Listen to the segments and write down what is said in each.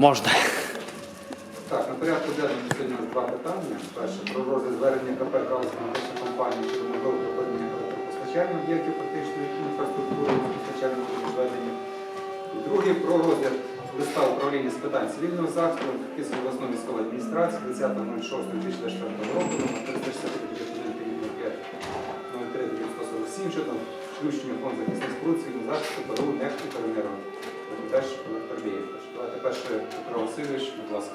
Можна. Так, на порядку денному сьогодні два питання. Перше про розгляд звернення КП «Галузька медична компанія щодо можливого припинення електропостачання об'єктів фактичної інфраструктури постачального зведення. Друге про розгляд листа управління з питань цивільного захисту Київської обласної військової адміністрації 10.06.2024 року номер 365 03 947 щодо включення фонд захисних споруд цивільного захисту ПРУ НЕК і. Теж Електробіївка. Давайте перше Петро Васильович, будь ласка.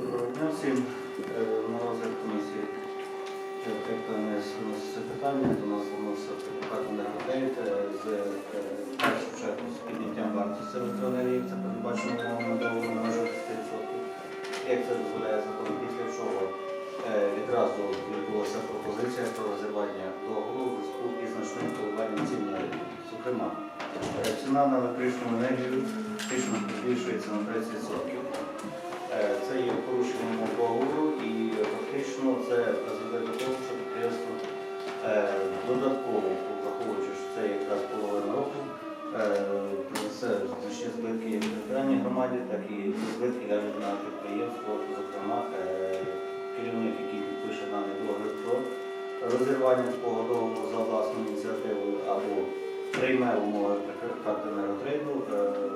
Доброго дня всім. Е, На розгляд комісії КПНС вноситься питання. До нас вноситься депутат енергодейт з е, першу чергу з підняттям вартості електроенергії. Це передбачено умовами договору на межах 10%. Як це дозволяє закон, після чого е, відразу відбулася пропозиція про розірвання договору зв'язку із значним коливанням цін на ринку. Зокрема, е, ціна на електричну енергію фактично збільшується на 30%. Е, Це є порушенням договору і фактично це призведе до того, що підприємство е, додатково, враховуючи, що це якраз половина року, е, принесе значні збитки як територіальній громаді, так і збитки навіть на підприємство, зокрема е, керівник, який підпише даний договір про розірвання такого за власною ініціативою або прийме умови карти енерготрейду,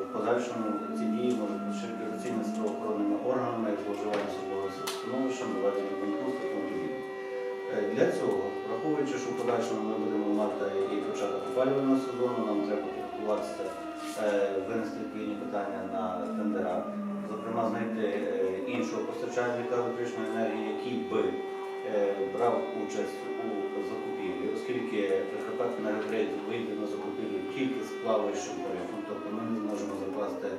в подальшому ці дії можуть бути оцінені з правоохоронними органами, зловживання судовим становищем, доведення банкрутства і. Е, Для цього, враховуючи, що в подальшому ми будемо мати і початок опалювального сезону, нам треба підготуватися, е, винести відповідні питання на тендера, зокрема знайти е, іншого постачальника електричної енергії, який би е, брав участь у закупівлі, оскільки Прикарпаття енерготрейд вийде на закупівлю тільки з плаваючим тарифом, тобто ми не зможемо закласти е,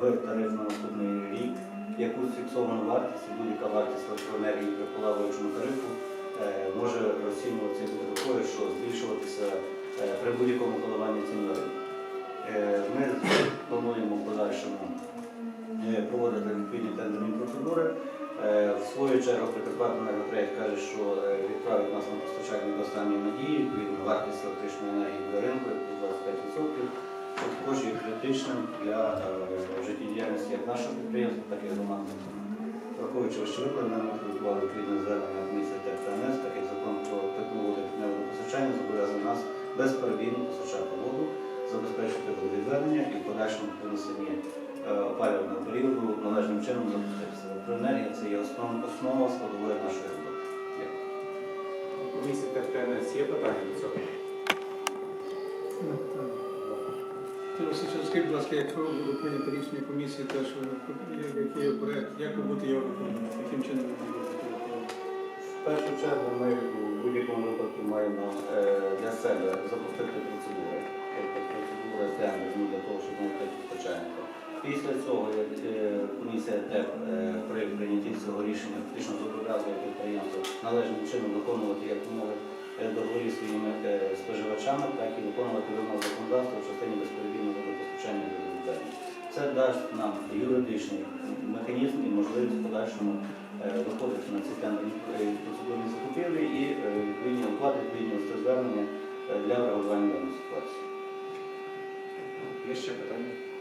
в тариф на наступний рік. Якусь фіксовану вартість, будь-яка вартість електроенергії при плаваючому тарифу може розцінюватися бути такою, що збільшуватися при будь-якому коливанні цін на Ми плануємо в подальшому проводити відповідні тендерні процедури. Е, В свою чергу Прикарпаття енерготрейд каже, що е, відправить нас на постачання до останньої надії, відповідно вартість електричної енергії для ринку плюс 25%, що також є критичним для е, життєдіяльності як нашого підприємства, так і громади. Враховуючи очевидно, ми підготували відповідне звернення в місті ТЕКТНС, так закон про питну воду і водопостачання зобов'язує нас безперебійно постачати воду, забезпечити водовідведення і в подальшому принесенні е, опалювального періоду належним чином запуститися. Електроенергія це є основ- основа складової нашої роботи. Дякую. Комісія ТФТНС є питання до цього? Скажіть, будь ласка, якщо буде прийнято рішення комісії, теж який є проект, як ви будете його виконувати, яким чином ви будете виконувати? В першу чергу ми у будь-якому випадку маємо е, для себе запустити процедури. Тобто процедури тендерні для того, щоб знайти постачальника. Після цього е, комісія ТЕП е, при прийнятті цього рішення фактично зобов'язує підприємство належним чином виконувати як умови е, договорів своїми споживачами, так і виконувати вимоги законодавства в частині безперебійного водопостачання до відведення. Це дасть нам юридичний механізм і можливість в подальшому виходити на ці тендерні процедурні закупівлі і відповідні оплати, відповідні звернення для реагування даної ситуації. Є ще питання?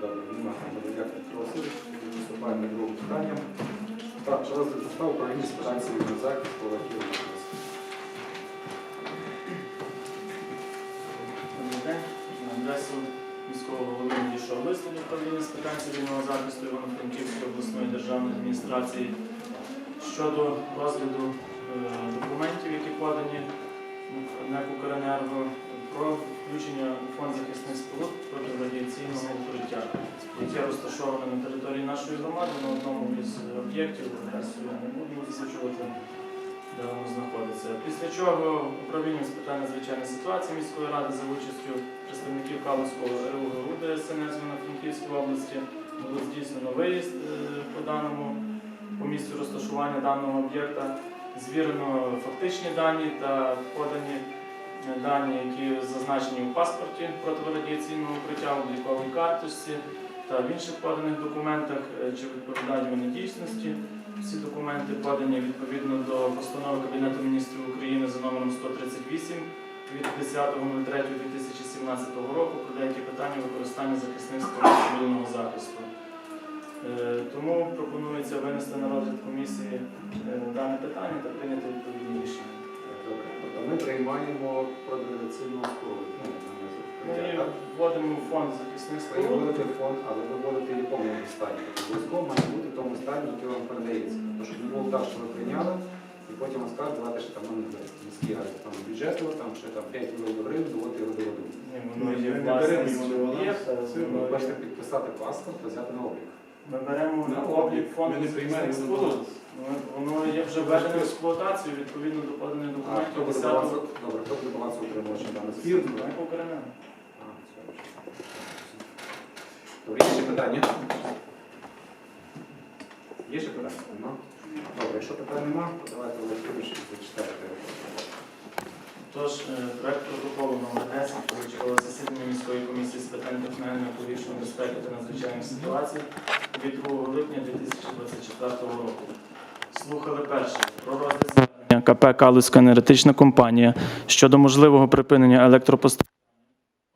Добре, немає. Дякую, Петро Васильович. Виступаємо до. Так, розгляд управління з питань цивільного захисту. Добрий день. На адресу міського голови надійшов від управління з питань захисту Івано-Франківської обласної державної адміністрації щодо розгляду е, документів, які подані НЕК «Укренерго» про включення у фонд захисних споруд протирадіаційного укриття. Укриття розташоване на території нашої громади на одному із об'єктів, я не буду засвідчувати де воно знаходиться. Після чого управління з питань надзвичайної ситуації міської ради за участю представників Калузького РУГУ ДСНС на Франківській області було здійснено виїзд е, по даному по місцю розташування даного об'єкта. Звірено фактичні дані та подані дані, які зазначені у паспорті протирадіаційного укриття, обліковій карточці та в інших поданих документах, е, чи відповідають вони дійсності. Всі документи подані відповідно до постанови Кабінету міністрів України за номером 138 від 10.03.2017 року про деякі питання використання захисних споруд цивільного захисту. Е, Тому пропонується винести на розгляд комісії е, дане питання та прийняти відповідні рішення. Тобто ми приймаємо продовольційну споруду. Ну, Ми вводимо в фонд захисних Ви вводите фонд, але ви вводите в якому стані? Обов'язково має бути в тому стані, який вам передається. Тому що не було так, що ви прийняли, і потім вам скажуть, давайте ще там ну, не міські ради, там бюджету, там ще там 5 мільйонів гривень, доводити його до воду. Ні, Ну, воно є Ви є- хочете підписати паспорт та взяти на облік. Ми беремо на облік фонд Ми не приймаємо захисних на споруд. баланс. Ну, Воно є вже введено в експлуатацію відповідно до поданих А хто документів буде 10 балансу? Добре, хто буде балансу утримувачем дане Фірма, Ми покеремо. А, все. Добре, є ще питання? Є ще питання? Нема? Добре, якщо питань нема, то давайте Володимир зачитайте. Тож, е, проект протоколу номер 10 позачергове засідання міської комісії з питань національної екологічної безпеки та надзвичайних ситуацій від 2 липня 2024 року. Слухали перше про розгляд КП Калузька енергетична компанія щодо можливого припинення електропостачання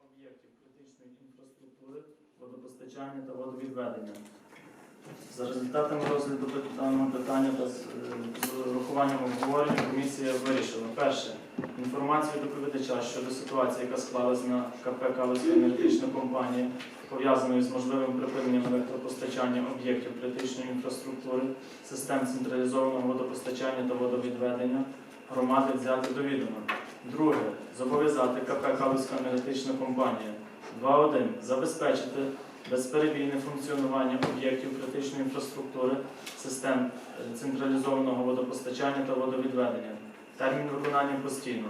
об'єктів критичної інфраструктури, водопостачання та водовідведення. За результатами розгляду даного питання та з е, урахуванням обговорення комісія вирішила перше інформацію доповідача щодо ситуації, яка склалась на КП Калузька енергетична компанія, пов'язаною з можливим припиненням електропостачання об'єктів критичної інфраструктури, систем централізованого водопостачання та водовідведення, громади взяти до відома. Друге. Зобов'язати КП Калузька енергетична компанія 2.1. Забезпечити безперебійне функціонування об'єктів критичної інфраструктури, систем е, централізованого водопостачання та водовідведення. Термін виконання постійно.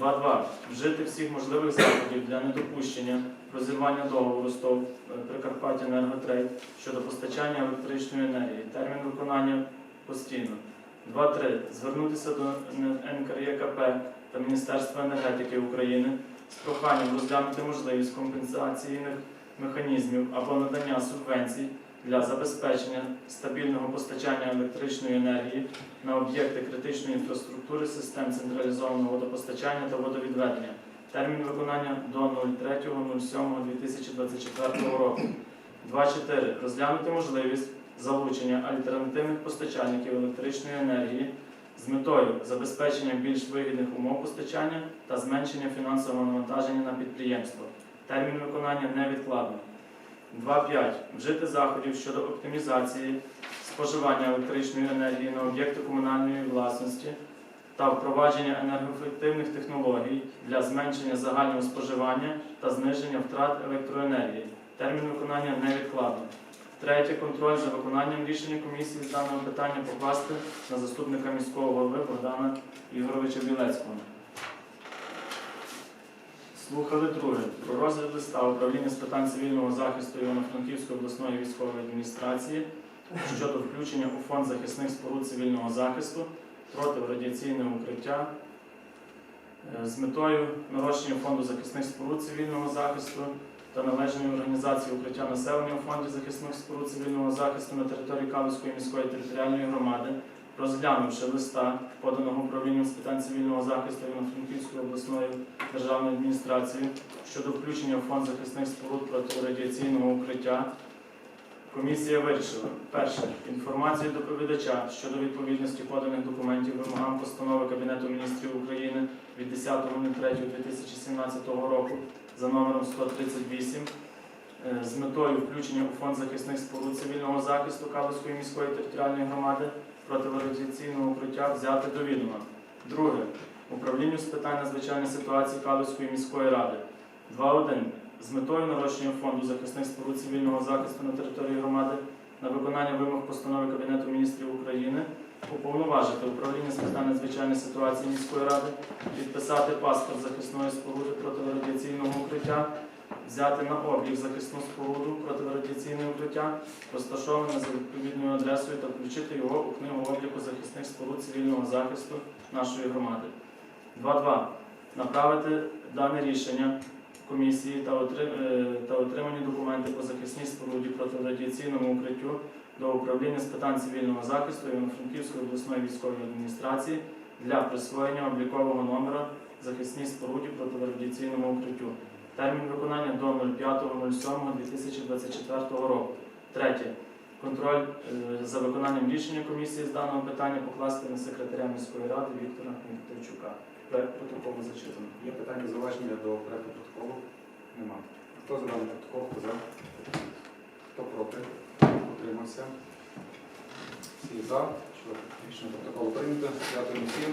2.2. Вжити всіх можливих заходів для недопущення розірвання договору з ТОВ е, Прикарпаття Енерготрейд щодо постачання електричної енергії. Термін виконання постійно. 2.3. Звернутися до НКРЄКП та Міністерства енергетики України з проханням розглянути можливість компенсаційних механізмів або надання субвенцій для забезпечення стабільного постачання електричної енергії на об'єкти критичної інфраструктури систем централізованого водопостачання та водовідведення. Термін виконання до 03.07.2024 року. 2.4. Розглянути можливість залучення альтернативних постачальників електричної енергії з метою забезпечення більш вигідних умов постачання та зменшення фінансового навантаження на підприємство. Термін виконання невідкладно. 2.5. Вжити заходів щодо оптимізації споживання електричної енергії на об'єкти комунальної власності та впровадження енергоефективних технологій для зменшення загального споживання та зниження втрат електроенергії. Термін виконання невідкладно. Третє. Контроль за виконанням рішення комісії з даного питання покласти на заступника міського голови Богдана Ігоровича Білецького. Слухали друге. Про розгляд листа управління з питань цивільного захисту Івано-Франківської обласної військової адміністрації щодо включення у фонд захисних споруд цивільного захисту протирадіаційне укриття е, з метою нарощення фонду захисних споруд цивільного захисту та належної організації укриття населення у фонді захисних споруд цивільного захисту на території Калузької міської територіальної громади, розглянувши листа, поданого управлінням з питань цивільного захисту Івано-Франківської обласної державної адміністрації щодо включення в фонд захисних споруд протирадіаційного укриття. Комісія вирішила перше інформацію доповідача щодо відповідності поданих документів вимогам постанови Кабінету міністрів України від 10.03.2017 року за номером 138 е, з метою включення у фонд захисних споруд цивільного захисту Калузької міської територіальної громади протирадіаційного укриття взяти до відома. Друге. Управлінню з питань надзвичайної ситуації Калузької міської ради. 2.1. З метою нарощення фонду захисних споруд цивільного захисту на території громади на виконання вимог постанови Кабінету міністрів України уповноважити управління з питань надзвичайної ситуації міської ради, підписати паспорт захисної споруди протирадіаційного укриття, взяти на облік захисну споруду протирадіаційне укриття, розташоване за відповідною адресою та включити його у книгу обліку захисних споруд цивільного захисту нашої громади. 2.2. Направити дане рішення комісії та, отрим- е, отримані документи по захисній споруді протирадіаційному укриттю до управління з питань цивільного захисту Івано-Франківської обласної військової адміністрації для присвоєння облікового номера захисній споруді протирадіаційному укриттю. Термін виконання до 05.07.2024 року. Третє. Контроль е, за виконанням рішення комісії з даного питання покласти на секретаря міської ради Віктора Микитайчука. Проект протоколу зачитано. Є питання зауваження до проекту протоколу? Нема. Хто за даний протокол? Хто за? Хто проти? Утримався? Всі за. Рішення протоколу прийнято. Дякую всім.